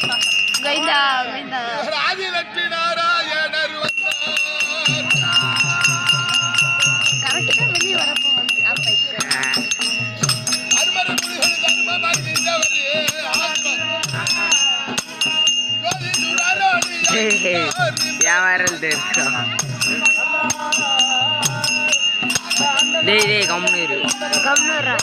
கைதா கைதா. ராஜலட்சுமி நாராயணர் கரெக்டா வெளியே வரப்போ வந்து அப்ப அருமறை முனிகள் தர்மம் அறிந்தவர் ஜோதி சுடராடி வியாபாரம் தெரியும் டேய் டேய் கம்முனு இரு கம்னரா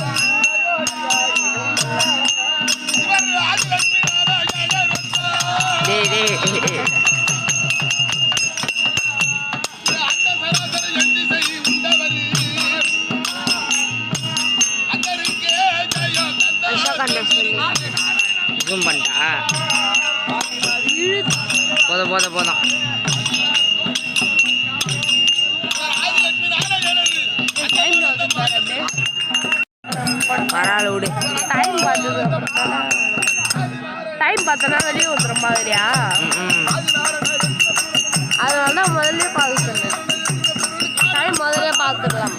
ஜூம் பண்ணிட்டா போதும் போதும் போதும். பரவாயில்ல விடு. டைம் பார்த்தனா வெளியே வந்துடுற மாதிரியா. அதனால தான் முதல்ல பார்க்க சொன்னேன் டைம் முதல்ல பார்த்துடலாம்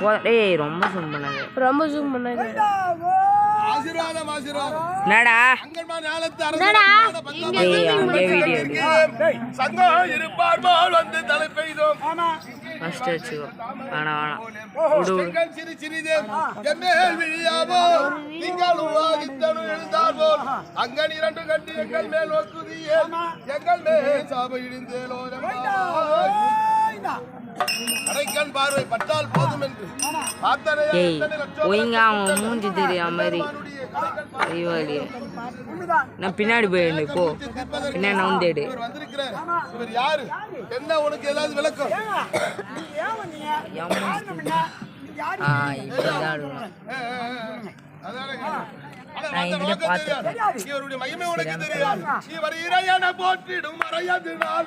போ- டேய் ரொம்ப ஜூம் பண்ணாது. ரொம்ப ஜூம் பண்ணாங்க என்னடா? என்னடா? அங்கே வீடியோ சங்கம் இருப்பார் போல் வந்து தலை பெய்தோம். ஃபர்ஸ்ட் வச்சுக்கோ வேணாம் வேணாம் விடு அங்கன் இரண்டு கண்டு எங்கள் மேல் நோக்குதியே எங்கள் மேல் சாப இடிந்தேலோ அடைக்கண் பார்வை பட்டால் போதும் என்று ஒய்ங்க அவன் மூஞ்சி தெரியாம மாதிரி. அறிவாளியே நான் பின்னாடி போயிடு போ. நான் தேடு. இவர் யாரு? என்ன? உனக்கு ஏதாவது விளக்கம். ஆ நான் அந்த இதுல நோக்கம் தெரியாது. இவருடைய மகிமை உனக்கு தெரியாது. இவர் இறையன போற்றிடும். மறையது நாள்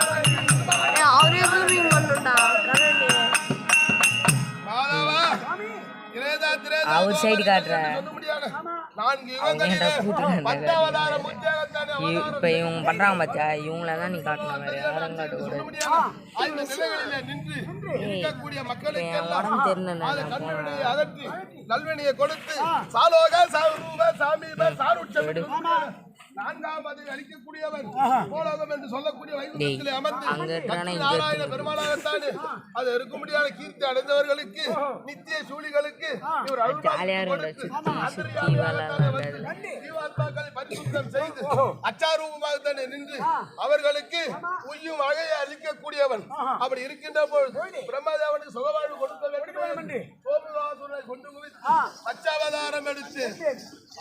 பத்தாவதார முத்தியாகத்தானே அவதாரம் இப்போ இவங்க பண்ணுறாங்க பார்த்தியா இவங்கள தான் நீ காட்டின மாதிரி யாரும் காட்டக்கூடாது என் மக்களுக்கெல்லாம் உடம்பு அகற்றி நல்வினையை கொடுத்து சாலோக சாருட்சம் பதில் அளிக்கக்கூடியவர் கோலோகம் என்று சொல்லக்கூடிய வைகுண்டத்திலே அமர்ந்து நாராயண பெருமாளாகத்தானே அது இருக்க முடியாத கீர்த்தி அடைந்தவர்களுக்கு நித்திய சூழிகளுக்கு இவர் ஜீவாத்மாக்களை பரிசுத்தம் செய்து அச்சாரூபமாகத்தானே நின்று அவர்களுக்கு உய்யும் வகையை அளிக்கக்கூடியவன். அப்படி இருக்கின்ற பொழுது பிரம்மதேவனுக்கு சுகவாழ்வு கொடுக்க வேண்டும். என்று. சோமவாசுரனை கொண்டு குவித்து அச்சாவதாரம் எடுத்து.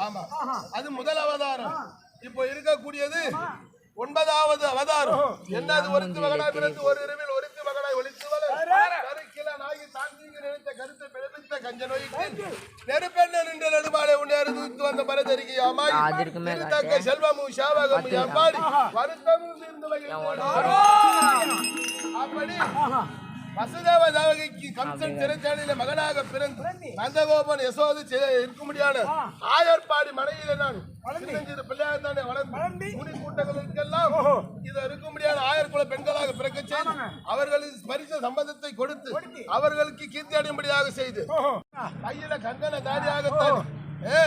ஆமா. அது முதல் அவதாரம். இப்போ இருக்கக்கூடியது ஒன்பதாவது அவதாரம். என்னது ஒருத்து மகனாய் பிறந்து ஒரு இரவில் ஒருத்து மகனாய் கருக்கில நாகி தாங்கிங்க நினைத்த கருத்தை பிறப்பித்த கஞ்ச நோய்க்கு நெருப்பெண்ண நின்ற நெடுமாலை உன்னையாறு தூத்து வந்த பரதரிகை அம்மாய். திருத்தக்க செல்வமும் சாவகமும் அம்பாடி. வருத்தமும். அப்படி வசுதேவ தேவகிக்கு கம்சன் சிறைச்சாலையில மகனாக பிறந்து நந்தகோபன் யசோது இருக்க முடியாத ஆயர்பாடி மனையில நான் சின்னஞ்சிறு பிள்ளையாக தானே வளர்ந்து முனி கூட்டங்களுக்கெல்லாம் இது இருக்க முடியாத ஆயர்குல பெண்களாக பிறக்க செய்து அவர்களுக்கு பரிசு சம்பந்தத்தை கொடுத்து அவர்களுக்கு கீர்த்தி அடையும்படியாக செய்து கையில கங்கன தாடியாகத்தான் ஏ,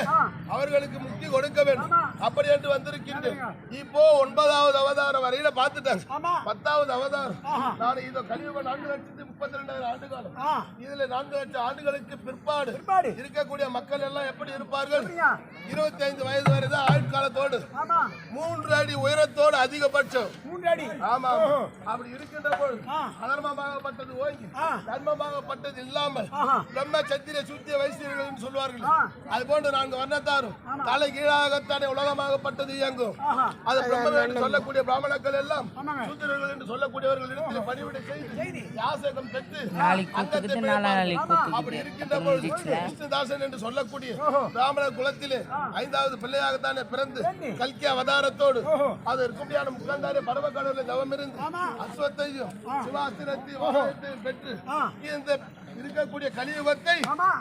அவர்களுக்கு முக்தி கொடுக்க வேண்டும். அப்படி என்று வந்திருக்கின்றேன். இப்போ ஒன்பதாவது அவதாரம் வரையில பார்த்துட்டாங்க. பத்தாவது அவதாரம். நான் இதோ கலியுக நான்கு லட்சத்தி முப்பத்தி ரெண்டாயிரம் ஆண்டு காலம் இதுல நான்கு லட்சம் ஆண்டுகளுக்கு பிற்பாடு இருக்கக்கூடிய மக்கள் எல்லாம் எப்படி இருப்பார்கள்? இருபத்தி ஐந்து வயது வரை தான் ஆயுட்காலத்தோடு. மூன்று அடி உயரத்தோடு அதிகபட்சம். ஆமா அப்படி இருக்கின்ற பொழுது அதர்மமாகப்பட்டது ஓங்கி தர்மமாகப்பட்டது இல்லாமல் பிரம்ம சத்திர சூத்திய வைசியர்கள் சொல்வார்கள். அது போன்று நான்கு வர்ணத்தாரும் தலை கீழாகத்தானே உலகமாகப்பட்டது இயங்கும். அது பிரம்மன் என்று சொல்லக்கூடிய பிராமணர்கள் எல்லாம் சூத்திரர்கள் என்று சொல்லக்கூடியவர்கள் இடத்தில் பணிவிடை செய்து. யாசகம் நாளைக்கு இருக்கின்ற பொழுது விஷ்ணுதாசன் என்று சொல்லக்கூடிய பிராமண குலத்திலே ஐந்தாவது பிள்ளையாகத்தானே பிறந்து கல்கி அவதாரத்தோடு அது இருக்கும்படியான முகந்தாரே பரவக்கடவுளை தவம் இருந்து அஸ்வத்தையும் சிவாஸ்திரத்தையும் வாகனத்தையும் பெற்று இந்த இருக்கக்கூடிய கலியுகத்தை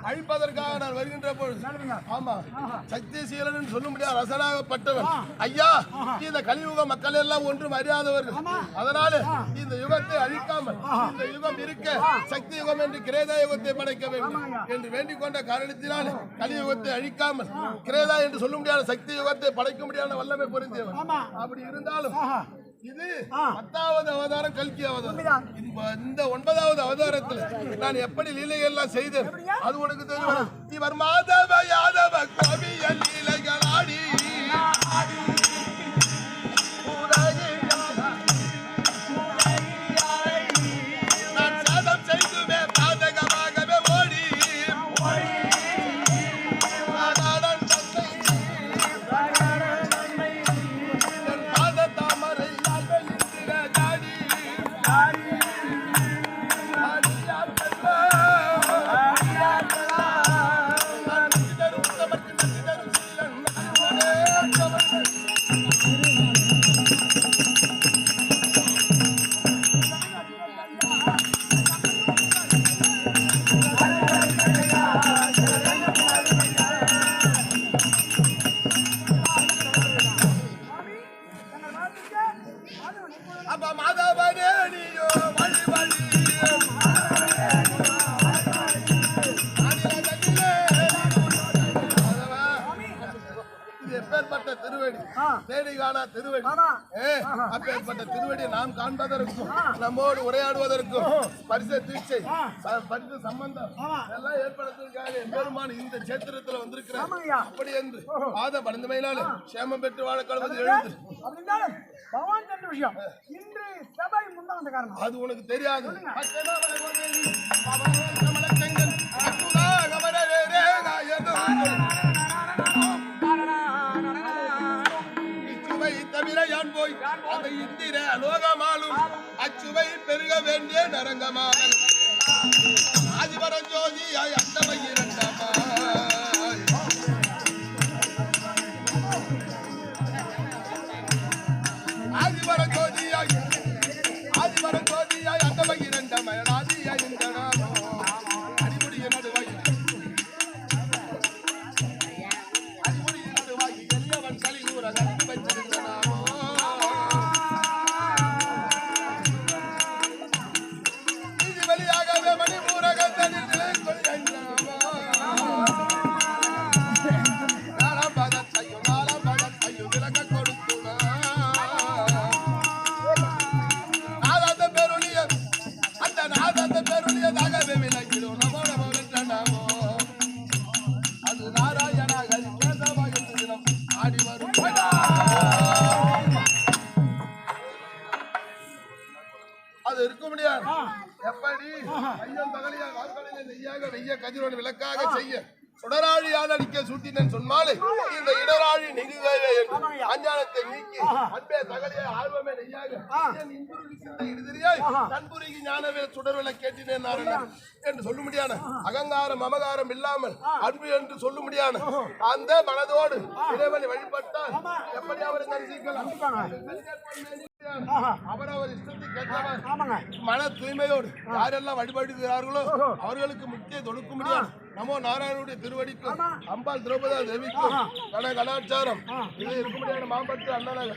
அழிப்பதற்காக நான் வருகின்ற பொழுது ஆமா. சக்திசீலன் என்று சொல்ல முடியாத ரசனாகப்பட்டவன் ஐயா இந்த கலியுக மக்கள் எல்லாம் ஒன்றும் அறியாதவர்கள். அதனால இந்த யுகத்தை அழிக்காமல் இந்த யுகம் இருக்க சக்தி யுகம் என்று கிரேதா யுகத்தை படைக்க வேண்டும் என்று வேண்டிக் கொண்ட காரணத்தினால் கலியுகத்தை அழிக்காமல் கிரேதா என்று சொல்ல முடியாத சக்தி யுகத்தை படைக்க முடியாத வல்லமை பொருந்தியவன். அப்படி இருந்தாலும் இது பத்தாவது அவதாரம் கல்கி அவதாரம். இந்த- ஒன்பதாவது அவதாரத்தில் நான் எப்படி லீலைகள் எல்லாம் செய்தேன் அது உனக்கு தெரியும்? இவர் மாதவ யாதவ கோவியல் தேடி காணா திருவடி. அப்பேற்பட்ட திருவடி நாம் காண்பதற்கும் நம்மோடு உரையாடுவதற்கும் பரிசு தீட்சை பரிசு சம்பந்தம் எல்லாம் ஏற்படுத்துவதற்காக எம்பெருமான் இந்த சேத்திரத்துல வந்திருக்கிறார். அப்படி என்று ஆத படந்தமையினாலே சேமம் பெற்று வாழ கழுவது எழுது பகவான் சொன்ன விஷயம். இன்று சபை முன்ன வந்த காரணம். அது உனக்கு தெரியாது. போய் அதை இந்திர லோகமாலும் அச்சுவை பெருக வேண்டிய நரங்கமான ஆதிபரம் ஜோதியாய் செய்ய. சுடராழியால் அடிக்க சூட்டினேன் சொன்னாலே இந்த இடராழி நீங்குகவே என்று அஞ்ஞானத்தை நீக்கி அன்பே தகலிய ஆர்வமே நெய்யாக என் இன்புருகி சிந்தை இடுதிரியாய் தன்புருகி ஞானவே சுடர்வில கேட்டினேன் என்று சொல்ல முடியான அகங்காரம் அமகாரம் இல்லாமல் அன்பு என்று சொல்ல முடியான அந்த மனதோடு இறைவனை வழிபட்டால் எப்படி அவரை தரிசிக்கலாம் அவரவர் இஷ்டத்தை கேட்டவர் ஆமாங்க. மன தூய்மையோடு யாரெல்லாம் வழிபடுகிறார்களோ அவர்களுக்கு முக்கிய தொடுக்க முடியாது நமோ நாராயணனுடைய திருவடிக்கும் அம்பாள் திரௌபதா தேவிக்கும் கன கலாச்சாரம். இது இருக்க முடியாத மாம்பட்டு அண்ணனாக